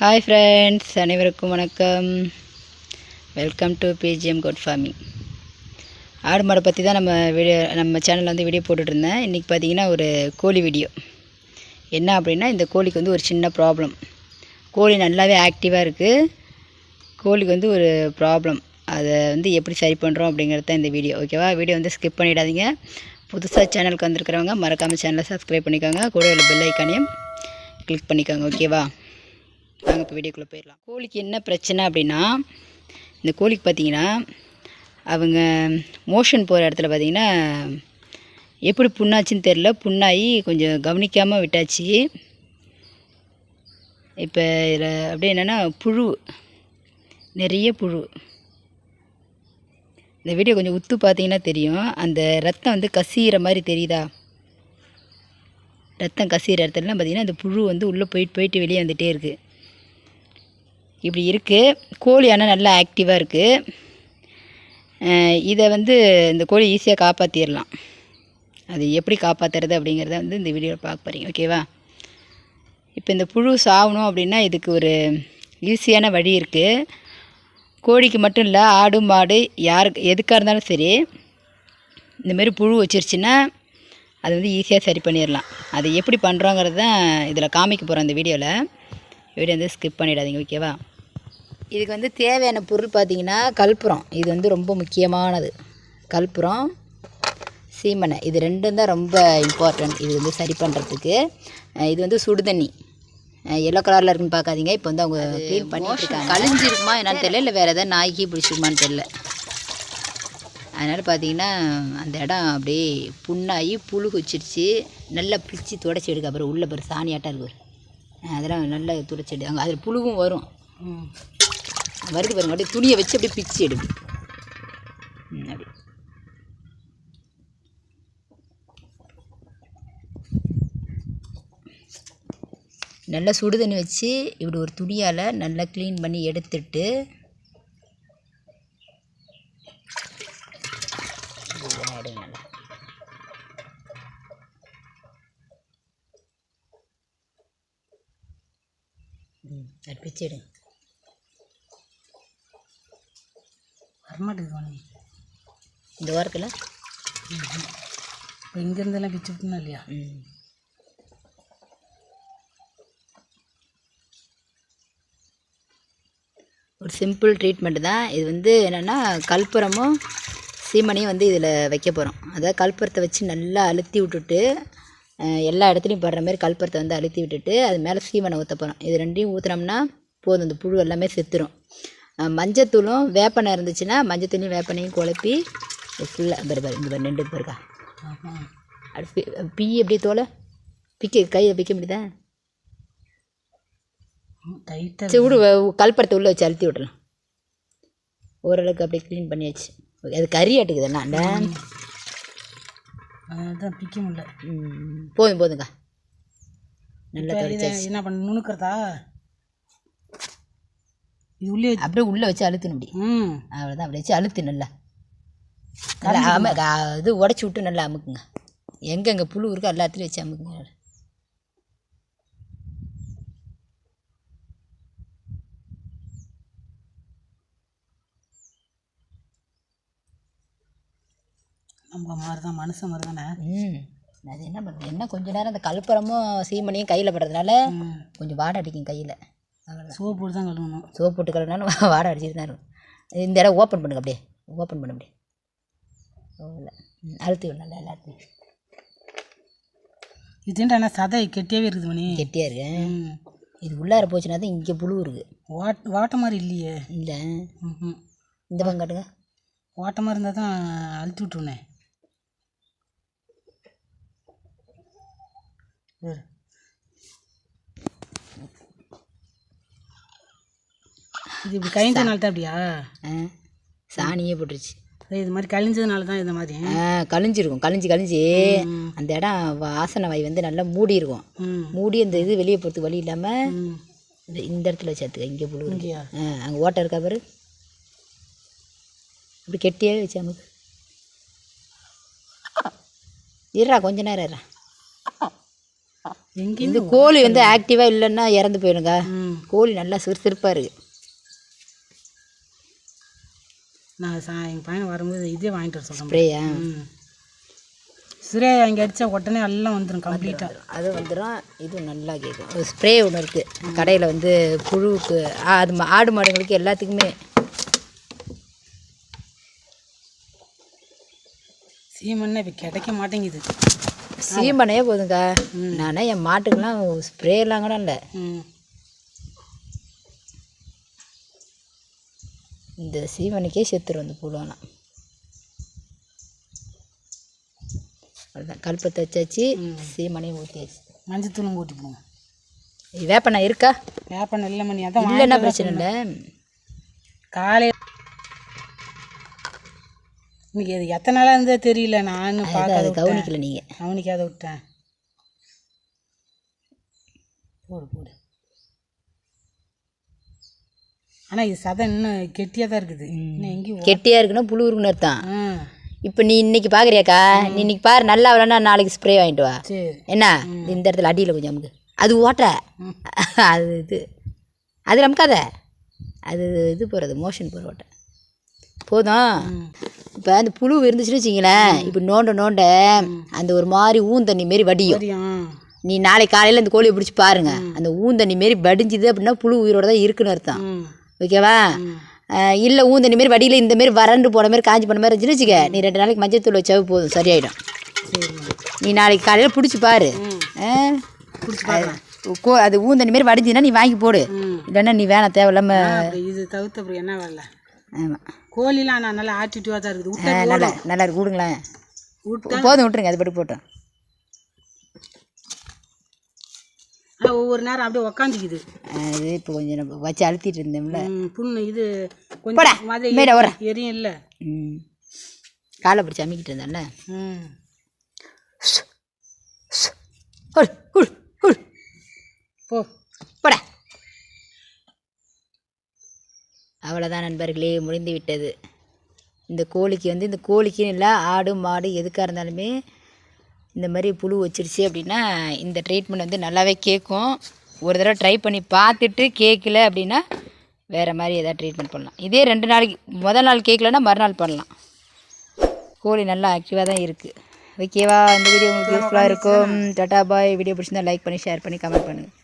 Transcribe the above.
Hi friends அனைவருக்கும் வணக்கம். Welcome to BGM good farming ஆடு மாடை பற்றி தான் நம்ம வீடியோ நம்ம சேனலில் வந்து வீடியோ போட்டுட்ருந்தேன் இன்றைக்கி பார்த்தீங்கன்னா ஒரு கோழி வீடியோ என்ன அப்படின்னா இந்த கோழிக்கு வந்து ஒரு சின்ன ப்ராப்ளம் கோழி நல்லாவே ஆக்டிவாக இருக்குது கோழிக்கு வந்து ஒரு ப்ராப்ளம் அதை வந்து எப்படி சரி பண்ணுறோம் அப்படிங்கிறது தான் இந்த வீடியோ ஓகேவா வீடியோ வந்து ஸ்கிப் பண்ணிடாதீங்க. புதுசாக சேனலுக்கு வந்திருக்கிறவங்க மறக்காமல் சேனலை சப்ஸ்கிரைப் பண்ணிக்கோங்க. கூட உள்ள பெல் ஐக்கானையும் கிளிக் பண்ணிக்கோங்க. ஓகேவா நாங்கள் இப்போ வீடியோக்குள்ளே போயிடலாம். கோழிக்கு என்ன பிரச்சனை அப்படின்னா இந்த கோழிக்கு பார்த்தீங்கன்னா அவங்க மோஷன் போகிற இடத்துல பார்த்தீங்கன்னா எப்படி புண்ணாச்சுன்னு தெரில புண்ணாகி கொஞ்சம் கவனிக்காமல் விட்டாச்சு. இப்போ இதில் அப்படியே என்னென்னா புழு நிறைய புழு. இந்த வீடியோ கொஞ்சம் உத்து பார்த்தீங்கன்னா தெரியும். அந்த ரத்தம் வந்து கசிகிற மாதிரி தெரியுதா? ரத்தம் கசிகிற இடத்துலலாம் பார்த்தீங்கன்னா அந்த புழு வந்து உள்ளே போயிட்டு போயிட்டு வெளியே வந்துகிட்டே இருக்குது இப்படி இருக்குது கோழி ஆனால் நல்லா ஆக்டிவாக இருக்குது இதை வந்து இந்த கோழி ஈஸியாக காப்பாற்றிடலாம் அது எப்படி காப்பாற்றுறது அப்படிங்கிறத வந்து இந்த வீடியோவில் பார்க்க போகிறீங்க ஓகேவா இப்போ இந்த புழு சாகணும் அப்படின்னா இதுக்கு ஒரு ஈஸியான வழி இருக்குது கோழிக்கு மட்டும் இல்லை ஆடு மாடு யாருக்கு எதுக்காக இருந்தாலும் சரி இந்தமாரி புழு வச்சிருச்சுன்னா அது வந்து ஈஸியாக சரி பண்ணிடலாம் அது எப்படி பண்ணுறோங்கிறது தான் இதில் காமிக்க போகிறோம் இந்த வீடியோவில் வீடியோ வந்து ஸ்கிப் பண்ணிடாதீங்க ஓகேவா இதுக்கு வந்து தேவையான பொருள் பார்த்தீங்கன்னா கற்பூரம் இது வந்து ரொம்ப முக்கியமானது. கற்பூரம் சீமனை. இது ரெண்டும் தான் ரொம்ப இம்பார்ட்டன்ட் இது வந்து சரி பண்ணுறதுக்கு இது வந்து சுடுதண்ணி. எல்லோ கலரில் இருக்குன்னு பார்க்காதீங்க. இப்போ வந்து அவங்க க்ளீன் பண்ணிட்டு இருக்காங்க. கழிஞ்சிருக்குமா என்னன்னு தெரியல இல்லை வேறு எதாவது நாய்க்கு பிடிச்சிருக்குமான்னு தெரியல. அதனால் பார்த்தீங்கன்னா அந்த இடம் அப்படியே புண்ணாகி புழு வச்சிருச்சு நல்லா பிச்சு துடைச்சி எடுக்க. அப்புறம் உள்ளே பாரு சாணியாட்டம் இருக்கு அதெல்லாம் நல்லா துடைச்சி அங்கே அதில் புழுவும் வரும். வருது பாருங்க அப்படியே துணியை வச்சு அப்படியே பிச்சு எடுக்கு அப்படி. நல்லா சுடு தண்ணி வச்சு இப்படி ஒரு துணியால் நல்லா க்ளீன் பண்ணி எடுத்துட்டு ம் எடுங்க வரமாட்டேங்குது இந்த வாரத்தில்? இப்போ இங்கேருந்தெல்லாம் பிச்சு விட்டுனா இல்லையா? ம். ஒரு சிம்பிள் ட்ரீட்மெண்ட் தான். இது வந்து என்னென்னா கற்பூரமும் சீமனையும் வந்து இதில் வைக்க போகிறோம் அதாவது கற்பூரத்தை வச்சு நல்லா அழுத்தி விட்டுட்டு எல்லா இடத்துலையும் படுற மாதிரி கற்பூரத்தை வந்து அழுத்தி விட்டுட்டு அது மேலே சீமனை ஊற்ற போகிறோம் இது ரெண்டையும் ஊற்றுனோம்னா போதும். இந்த புழு எல்லாமே செத்துரும். மஞ்சத்தூளும் வேப்பெண்ணெய் இருந்துச்சுன்னா மஞ்சத்தூளையும் வேப்பெண்ணையும் குழப்பி ஃபுல்லாக பாரு பாரு பாரு நின்று பாருக்கா. அது பி எப்படியே தோலை? பிக்க கையை பிக்க முடியுதா? சரி விடு கல்பரத்தை உள்ளே வச்சு அழுத்தி விடலாம் ஓரளவுக்கு அப்படியே க்ளீன் பண்ணியாச்சு. ஓகே, அது கறி ஆட்டுக்குது என்ன அதான் பிக்க முடியல. ம், போதும் போதுங்க நல்லா என்ன பண்ண நுணுக்கிறதா? இது உள்ளே அப்படியே உள்ளே வச்சு அழுத்தணும் அப்படி ம். அவ்வளோதான் அப்படி வச்சு அழுத்து நல்லா. நல்லா இது உடச்சி விட்டு நல்லா அமுக்குங்க. எங்கெங்கே புழு இருக்கோ எல்லாத்துலேயும் வச்சு அமுக்குங்க. நம்ம மாதிரி தான் மனுஷன் மாதிரி தானே ம். அது என்ன பண்ணுறது என்ன கொஞ்ச நேரம் அந்த கல்புரமும் சீமனையும் கையில் படுறதுனால கொஞ்சம் வாடை அடிக்கும் கையில். சோப்பு போட்டு தான் கழுவணும். சோப்பு போட்டு கழுவினாலும் வாடை அடிச்சிட்டு தான் இருக்கும். இந்த இடம் ஓப்பன் பண்ணுங்க அப்படியே. ஓப்பன் பண்ண அப்படியே இல்லை அழுத்தி விடணும் எல்லாத்தையும். என்ன சதை கெட்டியாகவே இருக்குது மணி. கெட்டியாக இருக்கு. இது உள்ளார போச்சுன்னா தான் இங்கே புழு இருக்குது வாட் வாட்ட மாதிரி இல்லையே. இல்லை. இந்த பக்கம் காட்டுங்க. வாட்ட மாதிரி இருந்தால் தான் அழுத்தி விட்ருனே இது இப்படி கழிஞ்சதுனால தான் அப்படியா? சாணியே போட்டுருச்சு. இது மாதிரி கழிஞ்சதுனால தான் இந்த மாதிரி? கழிஞ்சிருக்கும். கழிஞ்சு கழிஞ்சு. அந்த இடம் வாசனை வாய் வந்து நல்லா மூடி இருக்கும். மூடி அந்த இது வெளியே போகிறதுக்கு வழி இல்லாமல் இந்த இந்த இடத்துல சேர்த்துக்க. இங்கே புழு அங்கே ஓட்டை இருக்கா பாரு. இப்படி கெட்டியாகவே வச்சு அமுக்கு. இருடா கொஞ்ச நேரம் இருடா. எங்கேயும் கோழி வந்து ஆக்டிவாக இல்லைன்னா இறந்து போயிடுங்க. கோழி நல்லா சுறுசுறுப்பாக இருக்குது நான் சா எங்கள் பையன் வரும்போது இதே வாங்கிட்டு வர சொல்கிறேன் ஸ்ப்ரேயா? ம். ஸ்ப்ரே வாங்கி அடித்தா உடனே எல்லாம் வந்துடும் கம்ப்ளீட்டாக அது வந்துடும் இது நல்லா கேட்கும் ஒரு ஸ்ப்ரே ஒன்று இருக்குது கடையில் வந்து புழுவுக்கு அது ஆடு மாடுங்களுக்கு எல்லாத்துக்குமே. சீமண்ணே இப்போ கிடைக்க மாட்டேங்குது. சீமனையே போதுங்க. நானே என் மாட்டுக்கெல்லாம் ஸ்ப்ரேலாம் கூட இல்லை. இந்த சீமனுக்கே செத்துரும் இந்த புழுவெல்லாம் அவ்வளோதான் கல்பத்தை வச்சாச்சு. சீமனையும் ஊற்றியாச்சு மஞ்சத்தூளும் கூட்டி போடுவோம் வேப்பண்ணா இருக்கா? வேப்ப நெல்ல மணி. அதான் இல்லைன்னா பிரச்சனை இல்லை. காலை அது எத்தனை நாளாக இருந்தே தெரியல அது பார்க்காத கவனிக்கல நீங்கள் கவனிக்காத விட்டேன். போடு போடு. ஆனால் இது சதை இன்னும் கெட்டியாக தான் இருக்குது. இன்னும் எங்கேயும் கெட்டியாக இருக்குன்னா புழு இருக்குன்னு அர்த்தம் இப்போ நீ இன்னைக்கு பார்க்குறியாக்கா நீ இன்னைக்கு பாரு நல்லா வரலன்னா நாளைக்கு ஸ்ப்ரே வாங்கிட்டு வா. என்ன? இந்த இடத்துல அடியில் கொஞ்சம் அமுக்கு. அது ஓட்ட. அது இது. அது நமக்காத அது இது போகிறது மோஷன் போகிற ஓட்டை. போதும். இப்போ அந்த புழு இருந்துச்சுன்னு வச்சிங்களேன் இப்போ நோண்ட நோண்ட அந்த ஒரு மாதிரி ஊந்தண்ணி மாரி வடியும். நீ நாளைக்கு காலையில் இந்த கோழியை பிடிச்சி பாருங்க. அந்த ஊந்தண்ணி மாரி வடிஞ்சுது அப்படின்னா புழு உயிரோட தான் இருக்குன்னு அர்த்தம். ஓகேவா? இல்லை ஊந்தண்ணி மாரி வடியில் இந்த மாரி வறண்டு போன மாதிரி காஞ்சி போன மாதிரி இருந்துச்சுன்னு வச்சுக்க நீ ரெண்டு நாளைக்கு மஞ்சள் தூள் வச்சாவே போதும் சரியாயிடும். நீ நாளைக்கு காலையில் பிடிச்சி பாரு. கோ அது ஊந்தண்ணி மாரி வடிஞ்சுன்னா நீ வாங்கி போடு. இல்லைன்னா நீ வேணாம் தேவையில்லாம அப்படி இது தவிர்த்து அப்புறம் என்ன வரல? கோழிலாம் நான் நல்லா ஆட்டிடியூவாக தான் இருக்குது. விட்டா நல்லா நல்லா இருக்கு. விடுங்களேன் விட்டா போதும் விட்டுருங்க அது பட்டு போட்டோம். ஆனால் ஒவ்வொரு நேரம் அப்படியே உக்காந்துக்குது. இது இப்போ கொஞ்சம் நம்ம வச்சு அழுத்திட்டு இருந்தோம்ல. ம், புண்ணு இது போடா, கொஞ்சம் மாதிரி மேலே வர. எரியும் இல்லை ம். காலை பிடிச்சி அமிக்கிட்டு இருந்தேன்ல. ம். ஹுல், ஹுல், ஹுல். போ போடா அவ்வளோதான் நண்பர்களே முடிந்து விட்டது இந்த கோழிக்கு வந்து இந்த கோழிக்குன்னு இல்லை ஆடு மாடு எதுக்காக இருந்தாலுமே இந்த மாதிரி புழு வச்சிருச்சு அப்படின்னா இந்த ட்ரீட்மெண்ட் வந்து நல்லாவே கேட்கும் ஒரு தடவை ட்ரை பண்ணி பார்த்துட்டு கேட்கல அப்படின்னா வேறு மாதிரி எதாவது ட்ரீட்மெண்ட் பண்ணலாம். இதே ரெண்டு நாளைக்கு முதல் நாள் கேட்கலன்னா மறுநாள் பண்ணலாம். கோழி நல்லா ஆக்டிவாக தான் இருக்குது ஓகேவா இந்த வீடியோ உங்களுக்கு யூஸ்ஃபுல்லாக இருக்கும். Tata bye. வீடியோ பிடிச்சிருந்தா லைக் பண்ணி ஷேர் பண்ணி கமெண்ட் பண்ணுங்கள்